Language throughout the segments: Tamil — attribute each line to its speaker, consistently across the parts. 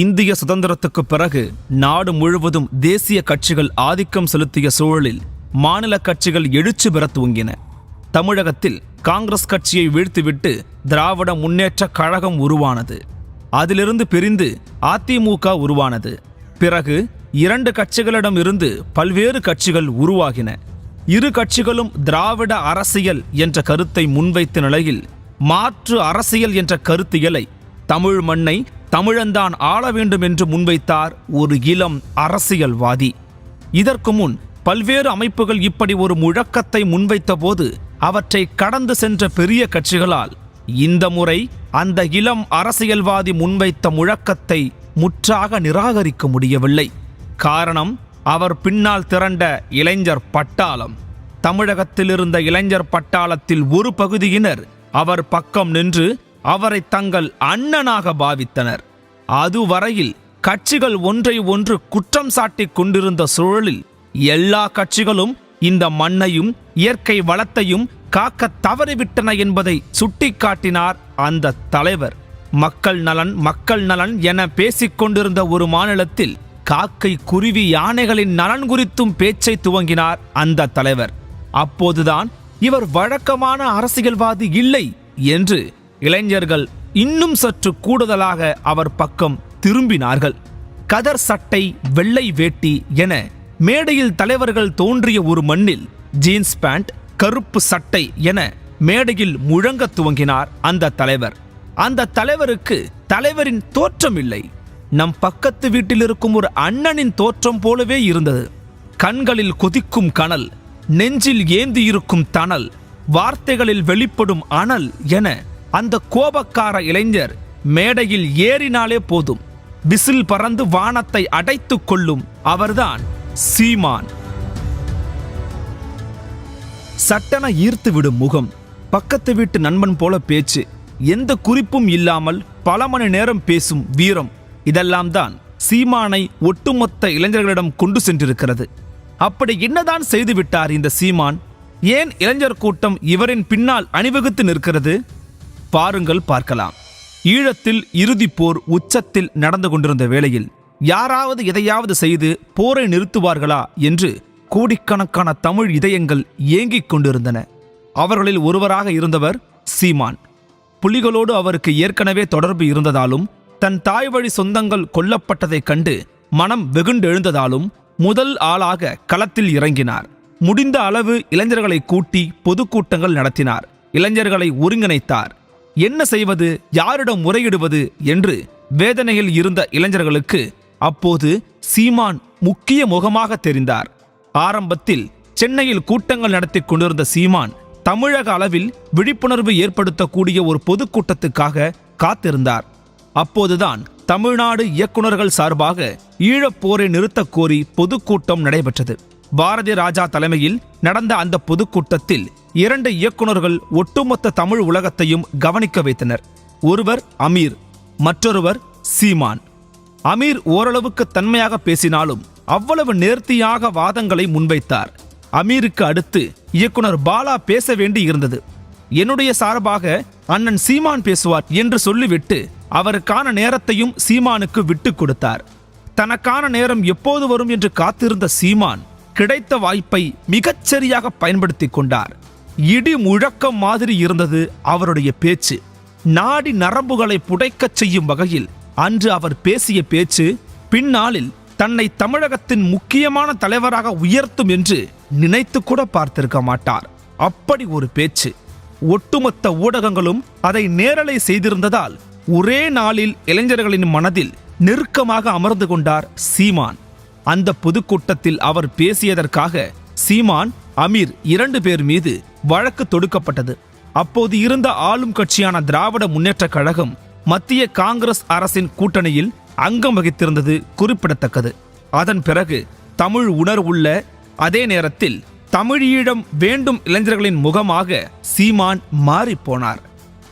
Speaker 1: இந்திய சுதந்திரத்துக்கு பிறகு நாடு முழுவதும் தேசிய கட்சிகள் ஆதிக்கம் செலுத்திய சூழலில் மாநில கட்சிகள் எழுச்சி பெற துவங்கின. தமிழகத்தில் காங்கிரஸ் கட்சியை வீழ்த்திவிட்டு திராவிட முன்னேற்ற கழகம் உருவானது. அதிலிருந்து பிரிந்து அதிமுக உருவானது. பிறகு இரண்டு கட்சிகளிடம் இருந்து பல்வேறு கட்சிகள் உருவாகின. இரு கட்சிகளும் திராவிட அரசியல் என்ற கருத்தை முன்வைத்த நிலையில் மாற்று அரசியல் என்ற கருத்தியலை தமிழ் மண்ணை தமிழன்தான் ஆள வேண்டும் என்று முன்வைத்தார் ஒரு இளம் அரசியல்வாதி. இதற்கு முன் பல்வேறு அமைப்புகள் இப்படி ஒரு முழக்கத்தை முன்வைத்த போது அவற்றை கடந்து சென்ற பெரிய கட்சிகளால் இந்த முறை அந்த இளம் அரசியல்வாதி முன்வைத்த முழக்கத்தை முற்றாக நிராகரிக்க முடியவில்லை. காரணம் அவர் பின்னால் திரண்ட இளைஞர் பட்டாளம். தமிழகத்தில் இருந்த இளைஞர் பட்டாளத்தில் ஒரு பகுதியினர் அவர் பக்கம் நின்று அவரை தங்கள் அண்ணனாக பாவித்தனர். அதுவரையில் கட்சிகள் ஒன்றை ஒன்று குற்றம் சாட்டிக் கொண்டிருந்த சூழலில் எல்லா கட்சிகளும் இந்த மண்ணையும் இயற்கை வளத்தையும் காக்க தவறிவிட்டன என்பதை சுட்டிக்காட்டினார் அந்த தலைவர். மக்கள் நலன் மக்கள் நலன் என பேசிக்கொண்டிருந்த ஒரு மாநிலத்தில் காக்கை குருவி யானைகளின் நலன் குறித்தும் பேச்சை துவங்கினார் அந்த தலைவர். அப்போதுதான் இவர் வழக்கமான அரசியல்வாதி இல்லை என்று இளைஞர்கள் இன்னும் சற்று கூடுதலாக அவர் பக்கம் திரும்பினார்கள். கதர் சட்டை வெள்ளை வேட்டி என மேடையில் தலைவர்கள் தோன்றிய ஒரு மண்ணில் ஜீன்ஸ் பேண்ட் கருப்பு சட்டை என மேடையில் முழங்கத் துவங்கினார் அந்த தலைவர். அந்த தலைவருக்கு தலைவரின் தோற்றம் இல்லை நம் பக்கத்து வீட்டில் இருக்கும் ஒரு அண்ணனின் தோற்றம் போலவே இருந்தது. கண்களில் கொதிக்கும் கனல் நெஞ்சில் ஏந்தி இருக்கும் தணல் வார்த்தைகளில் வெளிப்படும் அனல் என அந்த கோபக்கார இளைஞர் மேடையில் ஏறினாலே போதும். விசில் பறந்து வானத்தை அடைத்துக் கொள்ளும் அவர்தான் சீமான். சட்டென ஈர்த்து விடும் முகம் பக்கத்து வீட்டு நண்பன் போல பேச்சு எந்த குறிப்பும் இல்லாமல் பல மணி நேரம் பேசும் வீரம் இதெல்லாம் தான் சீமானை ஒட்டுமொத்த இளைஞர்களிடம் கொண்டு சென்றிருக்கிறது. அப்படி என்னதான் செய்துவிட்டார் இந்த சீமான்? ஏன் இளைஞர் கூட்டம் இவரின் பின்னால் அணிவகுத்து நிற்கிறது? பாருங்கள் பார்க்கலாம். ஈழத்தில் இறுதிப் போர் உச்சத்தில் நடந்து கொண்டிருந்த வேளையில் யாராவது எதையாவது செய்து போரை நிறுத்துவார்களா என்று கோடிக்கணக்கான தமிழ் இதயங்கள் ஏங்கிக் கொண்டிருந்தன. அவர்களில் ஒருவராக இருந்தவர் சீமான். புலிகளோடு அவருக்கு ஏற்கனவே தொடர்பு இருந்ததாலும் தன் தாய் வழி சொந்தங்கள் கொல்லப்பட்டதைக் கண்டு மனம் வெகுண்டெழுந்ததாலும் முதல் ஆளாக களத்தில் இறங்கினார். முடிந்த அளவு இளைஞர்களை கூட்டி பொதுக்கூட்டங்கள் நடத்தினார். இளைஞர்களை ஒருங்கிணைத்தார். என்ன செய்வது? யாரிடம் முறையிடுவது? என்று வேதனையில் இருந்த இளைஞர்களுக்கு அப்போது சீமான் முக்கிய முகமாக தெரிந்தார். ஆரம்பத்தில் சென்னையில் கூட்டங்கள் நடத்தி கொண்டிருந்த சீமான் தமிழக அளவில் விழிப்புணர்வு ஏற்படுத்தக்கூடிய ஒரு பொதுக்கூட்டத்துக்காக காத்திருந்தார். அப்போதுதான் தமிழ்நாடு இயக்குனர்கள் சார்பாக ஈழப்போரை நிறுத்தக் கோரி பொதுக்கூட்டம் நடைபெற்றது. பாரதி ராஜா தலைமையில் நடந்த அந்த பொதுக்கூட்டத்தில் இரண்டு இயக்குனர்கள் ஒட்டுமொத்த தமிழ் உலகத்தையும் கவனிக்க வைத்தனர். ஒருவர் அமீர் மற்றொருவர் சீமான். அமீர் ஓரளவுக்கு தன்மையாக பேசினாலும் அவ்வளவு நேர்த்தியாக வாதங்களை முன்வைத்தார். அமீருக்கு அடுத்து இயக்குனர் பாலா பேச வேண்டி இருந்தது. என்னுடைய சார்பாக அண்ணன் சீமான் பேசுவார் என்று சொல்லிவிட்டு அவருக்கான நேரத்தையும் சீமானுக்கு விட்டு கொடுத்தார். தனக்கான நேரம் எப்போது வரும் என்று காத்திருந்த சீமான் கிடைத்த வாய்ப்பை மிகச்சரியாக பயன்படுத்தி கொண்டார். இடி முழக்கம் மாதிரி இருந்தது அவருடைய பேச்சு. நாடி நரம்புகளை புடைக்கச் செய்யும் வகையில் அன்று அவர் பேசிய பேச்சு பின்னாளில் தன்னை தமிழகத்தின் முக்கியமான தலைவராக உயர்த்தும் என்று நினைத்து கூட பார்த்திருக்க மாட்டார். அப்படி ஒரு பேச்சு. ஒட்டுமொத்த ஊடகங்களும் அதை நேரலை செய்திருந்ததால் ஒரே நாளில் இளைஞர்களின் மனதில் நெருக்கமாக அமர்ந்து கொண்டார் சீமான். அந்த பொதுக்கூட்டத்தில் அவர் பேசியதற்காக சீமான் அமீர் இரண்டு பேர் மீது வழக்கு தொடுக்கப்பட்டது. அப்போது இருந்த ஆளும் கட்சியான திராவிட முன்னேற்றக் கழகம் மத்திய காங்கிரஸ் அரசின் கூட்டணியில் அங்கம் வகித்திருந்தது குறிப்பிடத்தக்கது. அதன் பிறகு தமிழ் உணர்வுள்ள அதே நேரத்தில் தமிழீழம் வேண்டும் இளைஞர்களின் முகமாக சீமான் மாறிப்போனார்.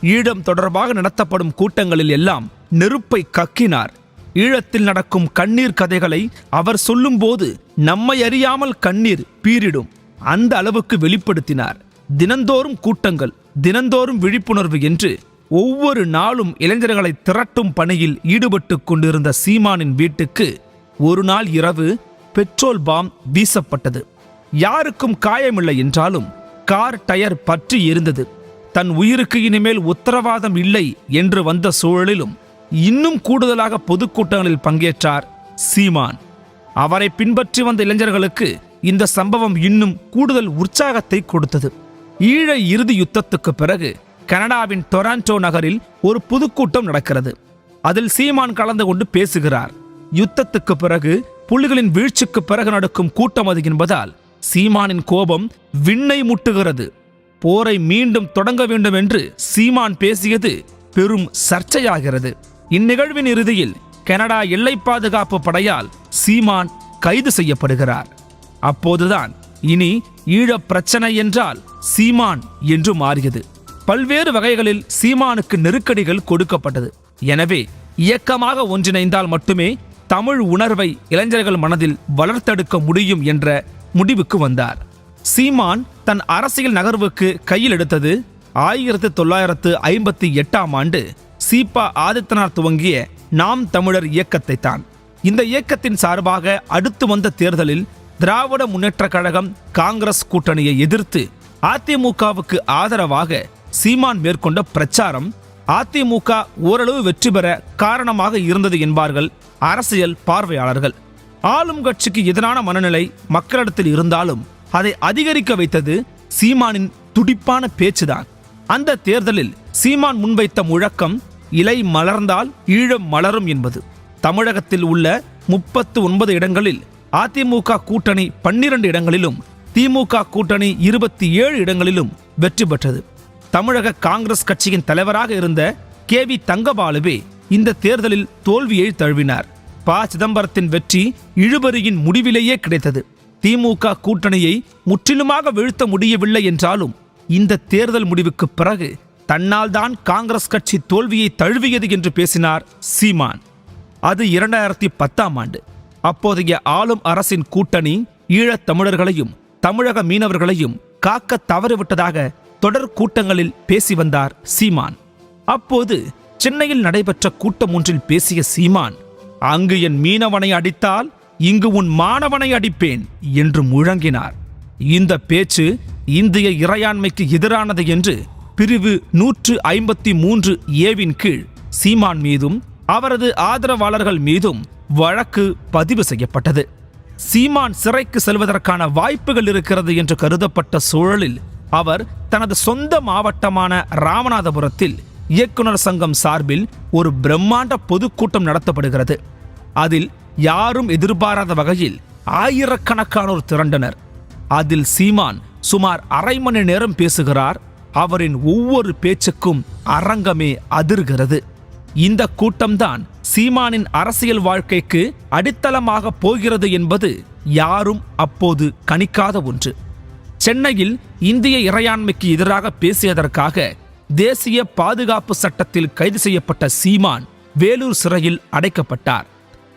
Speaker 1: ஈழம் தொடர்பாக நடத்தப்படும் கூட்டங்களில் எல்லாம் நெருப்பை கக்கினார். ஈழத்தில் நடக்கும் கண்ணீர் கதைகளை அவர் சொல்லும்போது நம்மை அறியாமல் கண்ணீர் பீரிடும். அந்த அளவுக்கு வெளிப்படுத்தினார். தினந்தோறும் கூட்டங்கள் தினந்தோறும் விழிப்புணர்வு என்று ஒவ்வொரு நாளும் இளைஞர்களை திரட்டும் பணியில் ஈடுபட்டு கொண்டிருந்த சீமானின் வீட்டுக்கு ஒரு நாள் இரவு பெட்ரோல் பாம் வீசப்பட்டது. யாருக்கும் காயமில்லை என்றாலும் கார் டயர் பற்றி இருந்தது தன் உயிருக்கு இனிமேல் உத்தரவாதம் இல்லை என்று வந்த சூழலிலும் இன்னும் கூடுதலாக பொதுக்கூட்டங்களில் பங்கேற்றார் சீமான். அவரை பின்பற்றி வந்த இளைஞர்களுக்கு இந்த சம்பவம் இன்னும் கூடுதல் உற்சாகத்தை கொடுத்தது. ஈழ இறுதி யுத்தத்துக்கு பிறகு கனடாவின் டொராண்டோ நகரில் ஒரு பொதுக்கூட்டம் நடக்கிறது. அதில் சீமான் கலந்து கொண்டு பேசுகிறார். யுத்தத்துக்கு பிறகு புலிகளின் வீழ்ச்சிக்கு பிறகு நடக்கும் கூட்டம் அது என்பதால் சீமானின் கோபம் விண்ணை முட்டுகிறது. போரை மீண்டும் தொடங்க வேண்டும் என்று சீமான் பேசியது பெரும் சர்ச்சையாகிறது. இந்நிகழ்வின் இறுதியில் கனடா எல்லை பாதுகாப்பு படையால் சீமான் கைது செய்யப்படுகிறார். அப்போதுதான் இனி ஈழப் பிரச்சனை என்றால் சீமான் என்று மாறியது. பல்வேறு வகைகளில் சீமானுக்கு நெருக்கடிகள் கொடுக்கப்பட்டது. எனவே இயக்கமாக ஒன்றிணைந்தால் மட்டுமே தமிழ் உணர்வை இளைஞர்கள் மனதில் வளர்த்தெடுக்க முடியும் என்ற முடிவுக்கு வந்தார். சீமான் தன் அரசியல் நகர்வுக்கு கையில் எடுத்தது ஆயிரத்து தொள்ளாயிரத்து ஐம்பத்தி எட்டாம் ஆண்டு சீபா ஆதித்தனார் துவங்கிய நாம் தமிழர் இயக்கத்தை தான் இந்த இயக்கத்தின் சார்பாக அடுத்து வந்த தேர்தலில் திராவிட முன்னேற்ற கழகம் காங்கிரஸ் கூட்டணியை எதிர்த்து அதிமுகவுக்கு ஆதரவாக சீமான் மேற்கொண்ட பிரச்சாரம் அதிமுக ஓரளவு வெற்றி பெற காரணமாக இருந்தது என்பார்கள் அரசியல் பார்வையாளர்கள். ஆளும் கட்சிக்கு எதிரான மனநிலை மக்களிடத்தில் இருந்தாலும் அதை அதிகரிக்க வைத்தது சீமானின் துடிப்பான பேச்சுதான். அந்த தேர்தலில் சீமான் முன்வைத்த முழக்கம் இலை மலர்ந்தால் ஈழம் மலரும் என்பது. தமிழகத்தில் உள்ள முப்பத்து ஒன்பது இடங்களில் அதிமுக கூட்டணி பன்னிரண்டு இடங்களிலும் திமுக கூட்டணி இருபத்தி ஏழு இடங்களிலும் வெற்றி பெற்றது. தமிழக காங்கிரஸ் கட்சியின் தலைவராக இருந்த கே வி தங்கபாலுவே இந்த தேர்தலில் தோல்வியை தழுவினார். ப. சிதம்பரத்தின் வெற்றி இழுபறியின் முடிவிலேயே கிடைத்தது. திமுக கூட்டணியை முற்றிலுமாக வீழ்த்த முடியவில்லை என்றாலும் இந்த தேர்தல் முடிவுக்கு பிறகு தன்னால் தான் காங்கிரஸ் கட்சி தோல்வியை தழுவியது என்று பேசினார் சீமான். அது இரண்டாயிரத்தி பத்தாம் ஆண்டு. அப்போதைய ஆளும் அரசின் கூட்டணி ஈழத் தமிழர்களையும் தமிழக மீனவர்களையும் காக்க தவறிவிட்டதாக தொடர் கூட்டங்களில் பேசி வந்தார் சீமான். அப்போது சென்னையில் நடைபெற்ற கூட்டம் ஒன்றில் பேசிய சீமான் அங்கு என் மீனவனை அடித்தால் இங்கு உன் மாணவனை அடிப்பேன் என்று முழங்கினார். இந்த பேச்சு இந்திய இறையாண்மைக்கு எதிரானது என்று பிரிவு நூற்று ஐம்பத்தி மூன்று ஏவின் கீழ் சீமான் மீதும் அவரது ஆதரவாளர்கள் மீதும் வழக்கு பதிவு செய்யப்பட்டது. சீமான் சிறைக்கு செல்வதற்கான வாய்ப்புகள் இருக்கிறது என்று கருதப்பட்ட சூழலில் அவர் தனது சொந்த மாவட்டமான ராமநாதபுரத்தில் இயக்குனர் சங்கம் சார்பில் ஒரு பிரம்மாண்ட பொதுக்கூட்டம் நடத்தப்படுகிறது. அதில் யாரும் எதிர்பாராத வகையில் ஆயிரக்கணக்கானோர் திரண்டனர். அதில் சீமான் சுமார் அரை மணி நேரம் பேசுகிறார். அவரின் ஒவ்வொரு பேச்சுக்கும் அரங்கமே அதிர்கிறது. இந்த கூட்டம்தான் சீமானின் அரசியல் வாழ்க்கைக்கு அடித்தளமாக போகிறது என்பது யாரும் அப்போது கணிக்காத ஒன்று. சென்னையில் இந்திய இறையாண்மைக்கு எதிராக பேசியதற்காக தேசிய பாதுகாப்பு சட்டத்தில் கைது செய்யப்பட்ட சீமான் வேலூர் சிறையில் அடைக்கப்பட்டார்.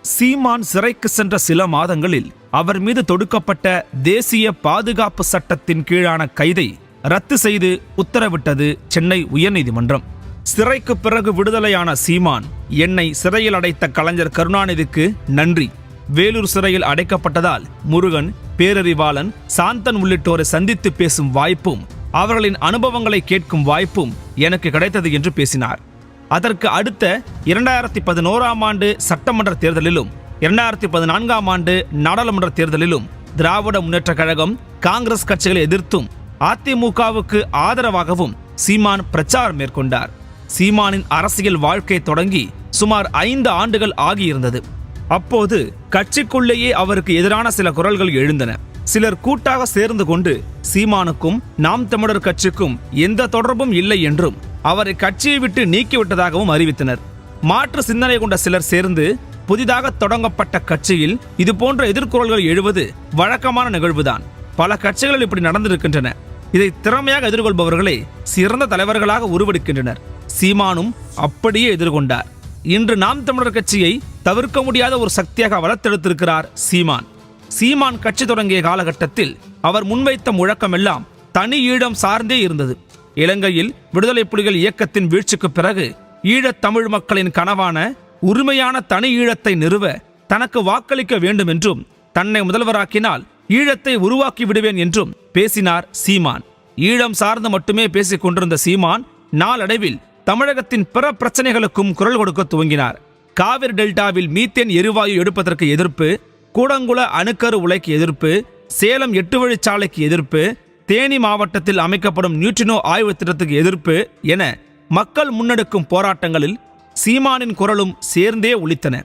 Speaker 1: சீமான் சிறைக்கு சென்ற சில மாதங்களில் அவர் மீது தொடுக்கப்பட்ட தேசிய பாதுகாப்பு சட்டத்தின் கீழான கைதை ரத்து செய்து உத்தரவிட்டது சென்னை உயர்நீதிமன்றம். சிறைக்கு பிறகு விடுதலையான சீமான். என்னை சிறையில் அடைத்த கலைஞர் கருணாநிதிக்கு நன்றி. வேலூர் சிறையில் அடைக்கப்பட்டதால் முருகன் பேரறிவாளன் சாந்தன் உள்ளிட்டோரை சந்தித்து பேசும் வாய்ப்பும் அவர்களின் அனுபவங்களை கேட்கும் வாய்ப்பும் எனக்கு கிடைத்தது என்று பேசினார். அதற்கு அடுத்த இரண்டாயிரத்தி பதினோராம் ஆண்டு சட்டமன்ற தேர்தலிலும் இரண்டாயிரத்தி பதினான்காம் ஆண்டு நாடாளுமன்ற தேர்தலிலும் திராவிட முன்னேற்றக் கழகம் காங்கிரஸ் கட்சிகளை எதிர்த்தும் அதிமுகவுக்கு ஆதரவாகவும் சீமான் பிரச்சாரம் மேற்கொண்டார். சீமானின் அரசியல் வாழ்க்கை தொடங்கி சுமார் ஐந்து ஆண்டுகள் ஆகியிருந்தது. அப்போது கட்சிக்குள்ளேயே அவருக்கு எதிரான சில குரல்கள் எழுந்தன. சிலர் கூட்டாக சேர்ந்து கொண்டு சீமானுக்கும் நாம் தமிழர் கட்சிக்கும் எந்த தொடர்பும் இல்லை என்றும் அவரை கட்சியை விட்டு நீக்கிவிட்டதாகவும் அறிவித்தனர். மாற்று சிந்தனை கொண்ட சிலர் சேர்ந்து புதிதாக தொடங்கப்பட்ட கட்சியில் இதுபோன்ற எதிர்குரல்கள் எழுவது வழக்கமான நிகழ்வுதான். பல கட்சிகள் இப்படி நடந்திருக்கின்றன. இதை திறமையாக எதிர்கொள்பவர்களே சிறந்த தலைவர்களாக உருவெடுக்கின்றனர். சீமானும் அப்படியே எதிர்கொண்டார். இன்று நாம் தமிழர் கட்சியை தவிர்க்க முடியாத ஒரு சக்தியாக வளர்த்தெடுத்திருக்கிறார் சீமான். சீமான் கட்சி தொடங்கிய காலகட்டத்தில் அவர் முன்வைத்த முழக்கமெல்லாம் தனி ஈழம் சார்ந்தே இருந்தது. இலங்கையில் விடுதலை புலிகள் இயக்கத்தின் வீழ்ச்சிக்கு பிறகு ஈழத் தமிழ் மக்களின் கனவான உரிமையான தனி ஈழத்தை நிறுவ தனக்கு வாக்களிக்க வேண்டும் என்றும் தன்னை முதல்வராக்கினால் ஈழத்தை உருவாக்கி விடுவேன் என்றும் பேசினார் சீமான். ஈழம் சார்ந்து மட்டுமே பேசிக் கொண்டிருந்த சீமான் நாளடைவில் தமிழகத்தின் பிற பிரச்சனைகளுக்கும் குரல் கொடுக்க துவங்கினார். காவிரி டெல்டாவில் மீத்தேன் எரிவாயு எடுப்பதற்கு எதிர்ப்பு கூடங்குள அணுக்கரு உலைக்கு எதிர்ப்பு சேலம் எட்டு வழிச்சாலைக்கு எதிர்ப்பு தேனி மாவட்டத்தில் அமைக்கப்படும் நியூட்ரினோ ஆய்வு திட்டத்துக்கு எதிர்ப்பு என மக்கள் முன்னெடுக்கும் போராட்டங்களில் சீமானின் குரலும் சேர்ந்தே ஒழித்தன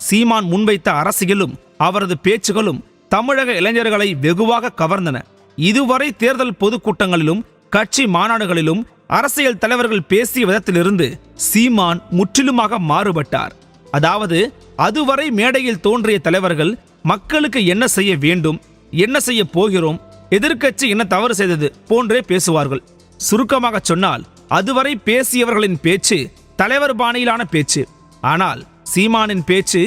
Speaker 1: சீமான் முன்வைத்த அரசியலும் அவரது பேச்சுகளும் தமிழக இளைஞர்களை வெகுவாக கவர்ந்தன. இதுவரை தேர்தல் பொதுக்கூட்டங்களிலும் கட்சி மாநாடுகளிலும் அரசியல் தலைவர்கள் பேசிய விதத்திலிருந்து சீமான் முற்றிலுமாக மாறுபட்டார். அதாவது அதுவரை மேடையில் தோன்றிய தலைவர்கள் மக்களுக்கு என்ன செய்ய வேண்டும் என்ன செய்ய போகிறோம் எதிர்க்கட்சி என்ன தவறு செய்தது போன்றே பேசுவார்கள். சுருக்கமாக சொன்னால் அதுவரை பேசியவர்களின் பேச்சு தலைவர் பாணியிலான பேச்சு. ஆனால் சீமானின் பேச்சு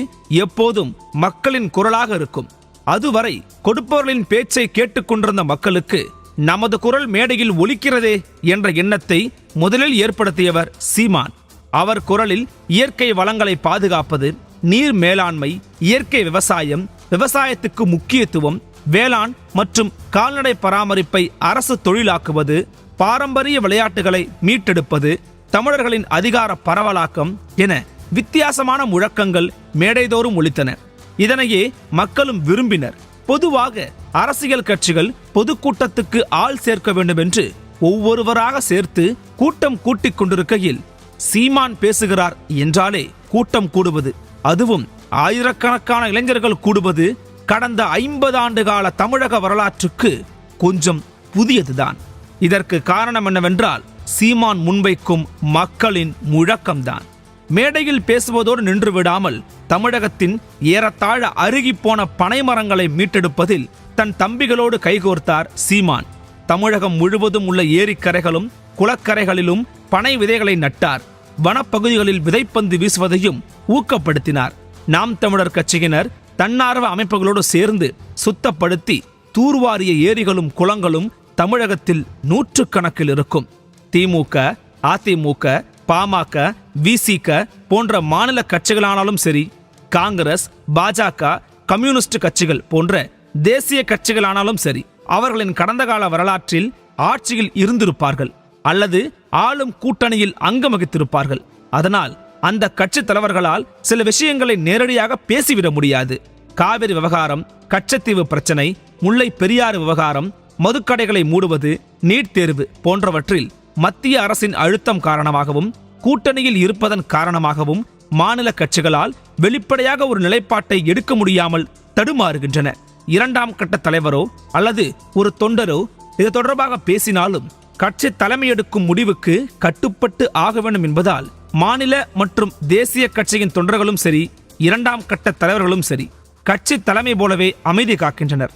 Speaker 1: எப்போதும் மக்களின் குரலாக இருக்கும். அதுவரை கொடுப்பவர்களின் பேச்சை கேட்டுக்கொண்டிருந்த மக்களுக்கு நமது குரல் மேடையில் ஒலிக்கிறதே என்ற எண்ணத்தை முதலில் ஏற்படுத்தியவர் சீமான். அவர் குரலில் இயற்கை வளங்களை பாதுகாப்பது நீர் மேலாண்மை இயற்கை விவசாயம் விவசாயத்துக்கு முக்கியத்துவம் வேளாண் மற்றும் கால்நடை பராமரிப்பை அரசு தொழிலாக்குவது பாரம்பரிய விளையாட்டுகளை மீட்டெடுப்பது தமிழர்களின் அதிகார பரவலாக்கம் என வித்தியாசமான முழக்கங்கள் மேடைதோறும் ஒழித்தன இதனையே மக்களும் விரும்பினர். பொதுவாக அரசியல் கட்சிகள் பொதுக்கூட்டத்துக்கு ஆள் சேர்க்க வேண்டும் என்று ஒவ்வொருவராக சேர்த்து கூட்டம் கூட்டிக் கொண்டிருக்கையில் சீமான் பேசுகிறார் என்றாலே கூட்டம் கூடுவது அதுவும் ஆயிரக்கணக்கான இளைஞர்கள் கூடுவது கடந்த ஐம்பது ஆண்டு கால தமிழக வரலாற்றுக்கு கொஞ்சம் புதியதுதான். இதற்கு காரணம் என்னவென்றால் சீமான் முன்வைக்கும் மக்களின் முழக்கம்தான். மேடையில் பேசுவதோடு நின்று விடாமல் தமிழகத்தின் ஏறத்தாழ அருகிப்போன பனைமரங்களை மீட்டெடுப்பதில் தன் தம்பிகளோடு கைகோர்த்தார் சீமான். தமிழகம் முழுவதும் உள்ள ஏரிக்கரைகளும் குளக்கரைகளிலும் பனை விதைகளை நட்டார். வனப்பகுதிகளில் விதைப்பந்து வீசுவதையும் ஊக்கப்படுத்தினார். நாம் தமிழர் கட்சியினர் தன்னார்வ அமைப்புகளோடு சேர்ந்து சுத்தப்படுத்தி தூர்வாரிய ஏரிகளும் குளங்களும் தமிழகத்தில் நூற்றுக்கணக்கில் இருக்கும். திமுக அதிமுக பாமக விசிக போன்ற மாநில கட்சிகளானாலும் சரி காங்கிரஸ் பாஜக கம்யூனிஸ்ட் கட்சிகள் போன்ற தேசிய கட்சிகளானாலும் சரி அவர்களின் கடந்த கால வரலாற்றில் ஆட்சியில் இருந்திருப்பார்கள் அல்லது ஆளும் கூட்டணியில் அங்கம் வகித்திருப்பார்கள் அதனால் அந்த கட்சி தலைவர்களால் சில விஷயங்களை நேரடியாக பேசிவிட முடியாது. காவிரி விவகாரம் கச்சத்தீவு பிரச்சனை முல்லை பெரியாறு விவகாரம் மதுக்கடைகளை மூடுவது நீட் தேர்வு போன்றவற்றில் மத்திய அரசின் அழுத்தம் காரணமாகவும் கூட்டணியில் இருப்பதன் காரணமாகவும் மாநில கட்சிகளால் வெளிப்படையாக ஒரு நிலைப்பாட்டை எடுக்க முடியாமல் தடுமாறுகின்றன. இரண்டாம் கட்ட தலைவரோ அல்லது ஒரு தொண்டரோ இது தொடர்பாக பேசினாலும் கட்சி தலைமை எடுக்கும் முடிவுக்கு கட்டுப்பட்டு ஆக வேண்டும் என்பதால் மாநில மற்றும் தேசிய கட்சியின் தொண்டர்களும் சரி இரண்டாம் கட்ட தலைவர்களும் சரி கட்சி தலைமை போலவே அமைதி காக்கின்றனர்.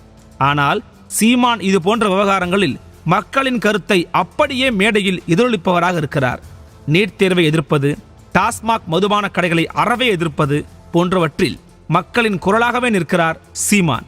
Speaker 1: ஆனால் சீமான் இது போன்ற விவகாரங்களில் மக்களின் கருத்தை அப்படியே மேடையில் எதிரொலிப்பவராக இருக்கிறார். நீட் தேர்வை எதிர்ப்பது டாஸ்மாக் மதுபான கடைகளை அறவே எதிர்ப்பது போன்றவற்றில் மக்களின் குரலாகவே நிற்கிறார் சீமான்.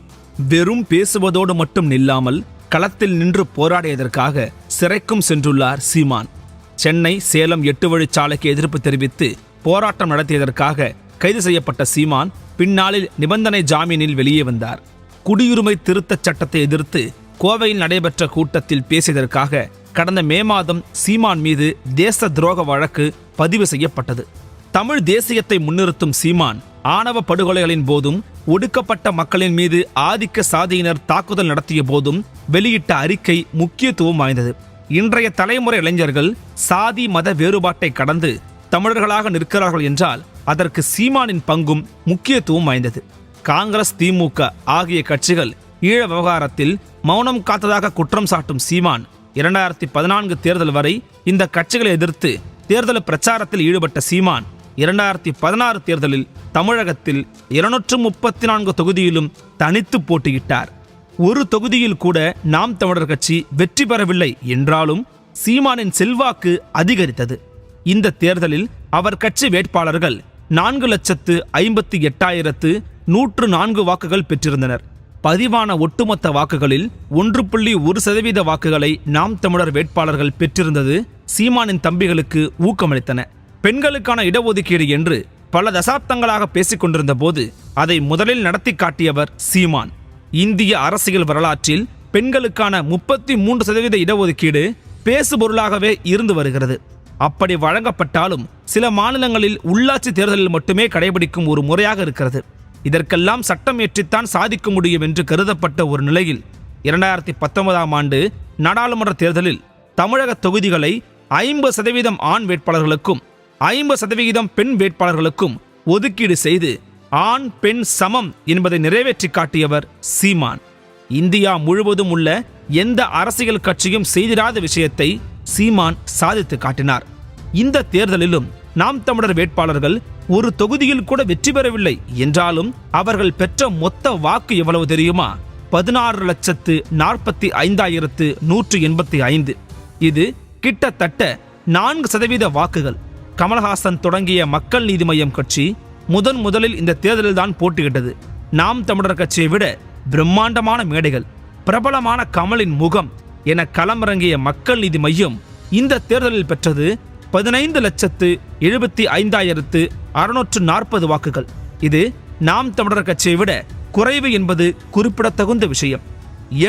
Speaker 1: வெறும் பேசுவதோடு மட்டும் நில்லாமல் களத்தில் நின்று போராடியதற்காக சிறைக்கும் சென்றுள்ளார் சீமான். சென்னை சேலம் எட்டு வழிச்சாலைக்கு எதிர்ப்பு தெரிவித்து போராட்டம் நடத்தியதற்காக கைது செய்யப்பட்ட சீமான் பின்னாளில் நிபந்தனை ஜாமீனில் வெளியே வந்தார். குடியுரிமை திருத்தச் சட்டத்தை எதிர்த்து கோவையில் நடைபெற்ற கூட்டத்தில் பேசியதற்காக கடந்த மே மாதம் சீமான் மீது தேச துரோக வழக்கு பதிவு செய்யப்பட்டது. தமிழ் தேசியத்தை முன்னிறுத்தும் சீமான் ஆணவ படுகொலைகளின் போதும் ஒடுக்கப்பட்ட மக்களின் மீது ஆதிக்க சாதியினர் தாக்குதல் நடத்திய போதும் வெளியிட்ட அறிக்கை முக்கியத்துவம் வாய்ந்தது. இன்றைய தலைமுறை இளைஞர்கள் சாதி மத வேறுபாட்டை கடந்து தமிழர்களாக நிற்கிறார்கள் என்றால் அதற்கு சீமானின் பங்கும் முக்கியத்துவம் வாய்ந்தது. காங்கிரஸ் திமுக ஆகிய கட்சிகள் ஈழ விவகாரத்தில் மௌனம் காத்ததாக குற்றம் சாட்டும் சீமான். இரண்டாயிரத்தி பதினான்கு தேர்தல் வரை இந்த கட்சிகளை எதிர்த்து தேர்தல் பிரச்சாரத்தில் ஈடுபட்ட சீமான். இரண்டாயிரத்தி பதினாறு தேர்தலில் தமிழகத்தில் இருநூற்று முப்பத்தி நான்கு தொகுதியிலும் தனித்து போட்டியிட்டார். ஒரு தொகுதியில் கூட நாம் தமிழர் கட்சி வெற்றி பெறவில்லை என்றாலும் சீமானின் செல்வாக்கு அதிகரித்தது. இந்த தேர்தலில் அவர் கட்சி வேட்பாளர்கள் நான்கு லட்சத்து ஐம்பத்தி எட்டாயிரத்து நூற்று நான்கு வாக்குகள் பெற்றிருந்தனர். பதிவான ஒட்டுமொத்த வாக்குகளில் ஒன்று புள்ளி ஒரு சதவீத வாக்குகளை நாம் தமிழர் வேட்பாளர்கள் பெற்றிருந்தது சீமானின் தம்பிகளுக்கு ஊக்கமளித்தன. பெண்களுக்கான இடஒதுக்கீடு என்று பல தசாப்தங்களாக பேசிக்கொண்டிருந்த போது அதை முதலில் நடத்தி காட்டியவர் சீமான். இந்திய அரசியல் வரலாற்றில் பெண்களுக்கான முப்பத்தி மூன்று சதவீத இடஒதுக்கீடு பேசுபொருளாகவே இருந்து வருகிறது. அப்படி வழங்கப்பட்டாலும் சில மாநிலங்களில் உள்ளாட்சி தேர்தலில் மட்டுமே கடைபிடிக்கும் ஒரு முறையாக இருக்கிறது. இதற்கெல்லாம் சட்டம் ஏற்றித்தான் சாதிக்க முடியும் என்று கருதப்பட்ட ஒரு நிலையில் இரண்டாயிரத்தி பத்தொன்பதாம் ஆண்டு நாடாளுமன்ற தேர்தலில் தமிழக தொகுதிகளை ஐம்பது சதவீதம் ஆண் வேட்பாளர்களுக்கும் ஐம்பது சதவிகிதம் பெண் வேட்பாளர்களுக்கும் ஒதுக்கீடு செய்து ஆண் பெண் சமம் என்பதை நிறைவேற்றி காட்டியவர் சீமான். இந்தியா முழுவதும் உள்ள எந்த அரசியல் கட்சியும் செய்திராத விஷயத்தை சீமான் சாதித்து காட்டினார். இந்த தேர்தலிலும் நாம் தமிழர் வேட்பாளர்கள் ஒரு தொகுதியில் கூட வெற்றி பெறவில்லை. என்றாலும் அவர்கள் பெற்ற மொத்த வாக்கு எவ்வளவு தெரியுமா? பதினாறு லட்சத்து நாற்பத்தி ஐந்தாயிரத்து நூற்று எண்பத்தி ஐந்து. இது கிட்டத்தட்ட நான்கு சதவீத வாக்குகள். கமல்ஹாசன் தொடங்கிய மக்கள் நீதி மய்யம் கட்சி முதன் முதலில் இந்த தேர்தலில்தான் போட்டியிட்டது. நாம் தமிழர் கட்சியை விட பிரம்மாண்டமான மேடைகள் பிரபலமான கமலின் முகம் என களமிறங்கிய மக்கள் நீதி மையம் இந்த தேர்தலில் பெற்றது பதினைந்து லட்சத்து எழுபத்தி ஐந்தாயிரத்து அறுநூற்று நாற்பது வாக்குகள். இது நாம் தமிழர் கட்சியை விட குறைவு என்பது குறிப்பிடத்தகுந்த விஷயம்.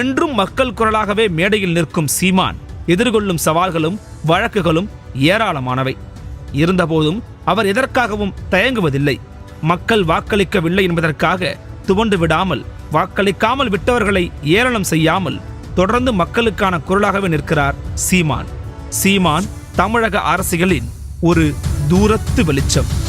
Speaker 1: என்றும் மக்கள் குரலாகவே மேடையில் நிற்கும் சீமான் எதிர்கொள்ளும் சவால்களும் வழக்குகளும் ஏராளமானவை. இருந்தபோதும் அவர் எதற்காகவும் தயங்குவதில்லை. மக்கள் வாக்களிக்கவில்லை என்பதற்காக துவண்டு விடாமல் வாக்களிக்காமல் விட்டவர்களை ஏளனம் செய்யாமல் தொடர்ந்து மக்களுக்கான குரலாகவே நிற்கிறார் சீமான். சீமான் தமிழக அரசியலின் ஒரு தூரத்து வெளிச்சம்.